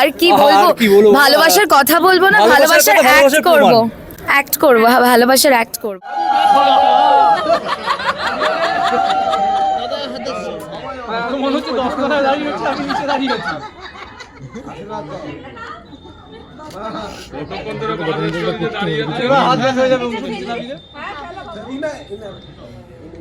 আর কি বলব? ভালোবাসার কথা বলব না ভালোবাসার অ্যাক্ট করব অ্যাক্ট করব হ্যাঁ, ভালোবাসার অ্যাক্ট করব মনে হচ্ছে দাঁড়িয়ে রয়েছে আমি নিচে দাঁড়িয়ে আছি হাত ব্যাস হয়ে যাবে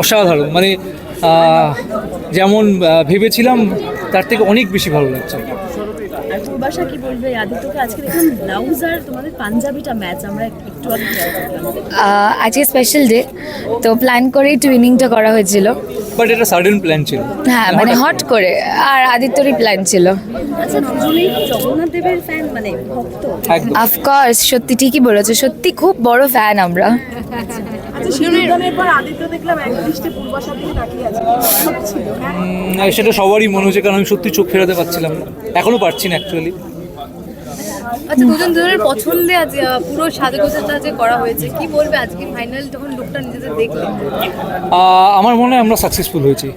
অসাধারণ। মানে যেমন ভেবেছিলাম তার থেকে অনেক বেশি ভালো লাগছে। পূর্বাশা কি বলবে? আদিত্যকে আজকে দেখলাম ব্লাউজ আর তোমাদের পাঞ্জাবিটা ম্যাচ আমরা একটু আজকে স্পেশাল ডে তো প্ল্যান করেই টুইনিংটা করা হয়েছিল। বাট এটা সাডেন প্ল্যান ছিল। হ্যাঁ মানে হট করে আর আদিত্যরই প্ল্যান ছিল। আচ্ছা দুজনেই জগন্নাথ দেবের ফ্যান মানে ভক্ত? অফকোর্স সত্যি ঠিকই বলেছ সত্যি খুব বড় ফ্যান আমরা। সেটা সবারই মনে হচ্ছে কারণ আমি সত্যি চোখ ফেরাতে পারছিলাম না। এখনও পারছি না অ্যাকচুয়ালি আচ্ছা দুজন দুজনের পছন্দে আজ পুরো সাজগোজাটা যে করা হয়েছে কি বলবে আজকে ফাইনাল যখন লুকটা নিজেদের দেখলে? আমার মনে হয় আমরা সাকসেসফুল হয়েছি।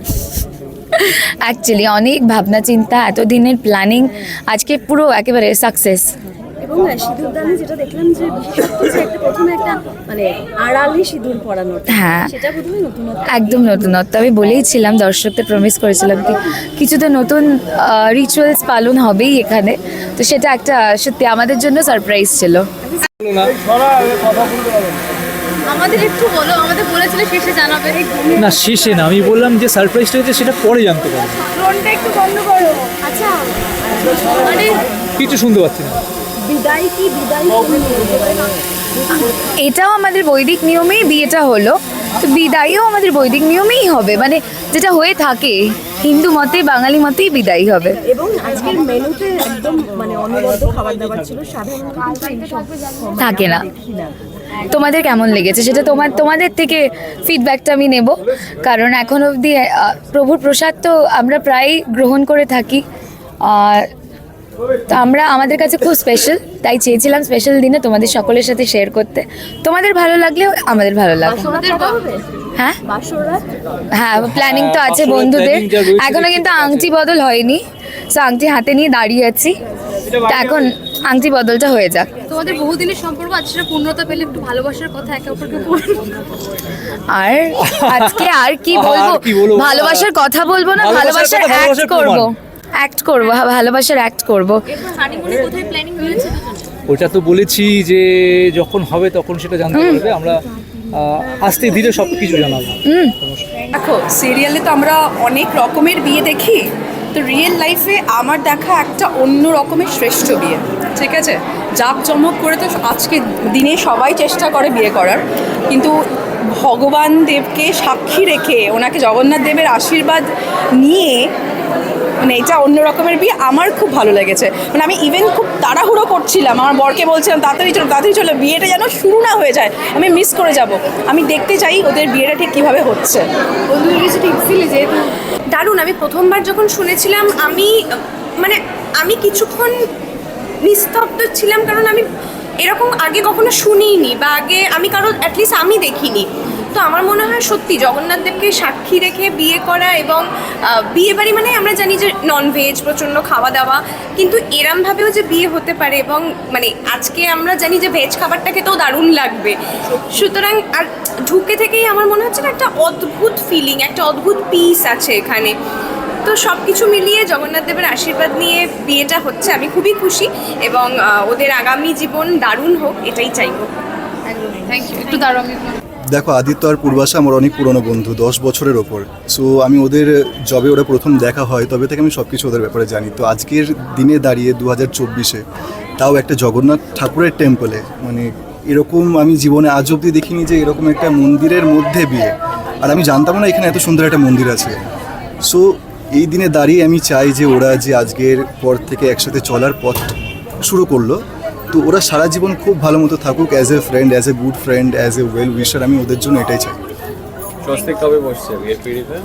অ্যাকচুয়ালি অনেক ভাবনা চিন্তা এতদিনের প্ল্যানিং আজকে পুরো একেবারে সাকসেস এবং সিঁদুরদানে যেটা দেখলাম যে বিশেষত্ব যে একটা প্রথমে একটা মানে আড়ালে সিঁদুর পরানো হ্যাঁ। সেটা বোধহয় নতুনত্ব। একদম নতুনত্ব। আমি বলেইছিলাম দর্শকদের প্রমিস করেছিলাম কি কিছু তো নতুন রিচুয়ালস পালন হবেই এখানে। তো সেটা একটা সত্যি আমাদের জন্য সারপ্রাইজ ছিল। আমাদের একটু বলো আমাদের বলেছিলে শেষে জানাবে। না শেষে না আমি বললাম যে সারপ্রাইজটা হচ্ছে সেটা পরে জানতে পারব। ড্রোনটা একটু বন্ধ করো। আচ্ছা। মানে কিছু শুনতে পাচ্ছি না। বিদায় কি বিদায় এটাও আমাদের বৈদিক নিয়মেই বিয়েটা হলো। তো বিদায়ও আমাদের বৈদিক নিয়মেই হবে। মানে যেটা হয়ে থাকে হিন্দু মতে বাঙালি মতেই বিদায়ী হবে। এবং আজকের মেনুতে একদম মানে অনবদ্য খাবার দাবার ছিল সাধারণত কিন্তু এইসব format থাকে না। তোমাদের কেমন লেগেছে? সেটা তোমার তোমাদের থেকে ফিডব্যাকটা আমি নেব। কারণ এখন অবধি প্রভুর প্রসাদ তো আমরা প্রায় গ্রহণ করে থাকি। আর তো আমরা আমাদের কাছে খুব স্পেশাল তাই চেয়েছিলাম স্পেশাল দিনে তোমাদের সকলের সাথে শেয়ার করতে। তোমাদের ভালো লাগলেও আমাদের ভালো লাগবে হ্যাঁ? হ্যাঁ প্ল্যানিং তো আছে বন্ধুদের। এখনও কিন্তু আংটি বদল হয়নি। সো আংটি হাতে নিয়ে দাঁড়িয়ে আছি। তো এখন আংটি বদলটা হয়ে যাক। তোমাদের বহুদিনের সম্পর্ক আজ সেটা পূর্ণতা পেলে একটু ভালোবাসার কথা একে অপরকে আর আজকে আর কি বলব? ভালোবাসার কথা বলব না ভালোবাসার অ্যাক্ট করব। অ্যাক্ট করব ভালোবাসার অ্যাক্ট করব? ওটা তো বলেছি যে যখন হবে তখন সেটা জানতে পারবে। আমরা আস্তে ধীরে সব কিছু জানাব দেখো সিরিয়ালে তো আমরা অনেক রকমের বিয়ে দেখি তো রিয়েল লাইফে আমার দেখা একটা অন্য রকমের শ্রেষ্ঠ বিয়ে ঠিক আছে? জাঁকজমক করে তো আজকে দিনে সবাই চেষ্টা করে বিয়ে করার কিন্তু ভগবান দেবকে সাক্ষী রেখে ওনাকে জগন্নাথ দেবের আশীর্বাদ নিয়ে মানে এটা অন্য রকমের বিয়ে আমার খুব ভালো লেগেছে। মানে আমি ইভেন খুব তাড়াহুড়ো করছিলাম। আমার বরকে বলছিলাম, তাড়াতাড়ি চলো তাড়াতাড়ি চলো, বিয়েটা যেন শুরু না হয়ে যায়। আমি মিস করে যাব। আমি দেখতে চাই ওদের বিয়েটা ঠিক কীভাবে হচ্ছে। বন্ধুদের কিছু টিপস দিলে যেহেতু। দারুণ, আমি প্রথমবার যখন শুনেছিলাম, আমি মানে আমি কিছুক্ষণ নিস্তব্ধ ছিলাম, কারণ আমি এরকম আগে কখনো শুনিনি বা আগে আমি কারও অ্যাটলিস্ট আমি দেখিনি। তো আমার মনে হয় সত্যি জগন্নাথ দেবকে সাক্ষী রেখে বিয়ে করা এবং বিয়ে বাড়ি মানে আমরা জানি যে ননভেজ প্রচণ্ড খাওয়া দাওয়া কিন্তু এরমভাবেও যে বিয়ে হতে পারে এবং মানে আজকে আমরা জানি যে ভেজ খাবারটা খেতেও দারুণ লাগবে। সুতরাং আর ঢুকে থেকেই আমার মনে হচ্ছে না একটা অদ্ভুত ফিলিং একটা অদ্ভুত পিস আছে এখানে। তো সব কিছু মিলিয়ে জগন্নাথ দেবের আশীর্বাদ নিয়ে বিয়েটা হচ্ছে আমি খুবই খুশি এবং ওদের আগামী জীবন দারুণ হোক এটাই চাইব। থ্যাংক ইউ একটু আমি দেখো, আদিত্য আর পূর্বাশা আমার অনেক পুরনো বন্ধু, দশ বছরের ওপর। সো আমি ওদের জবে ওরা প্রথম দেখা হয়, তবে থেকে আমি সব কিছু ওদের ব্যাপারে জানি। তো আজকের দিনে দাঁড়িয়ে দু হাজার চব্বিশে, তাও একটা জগন্নাথ ঠাকুরের টেম্পলে মানে এরকম আমি জীবনে আজ অব্দি দেখিনি যে এরকম একটা মন্দিরের মধ্যে বিয়ে আর আমি জানতাম না এখানে এত সুন্দর একটা মন্দির আছে। সো এই দিনে দাঁড়িয়ে আমি চাই যে ওরা যে আজকের পর থেকে একসাথে চলার পথ শুরু করল। তো ওরা সারা জীবন খুব ভালো মতো থাকুক as a friend as a good friend as a well wisher আমি ওদের জন্য এটাই চাই। স্বস্তিক কবে বসছে বিয়ের পিড়িতে?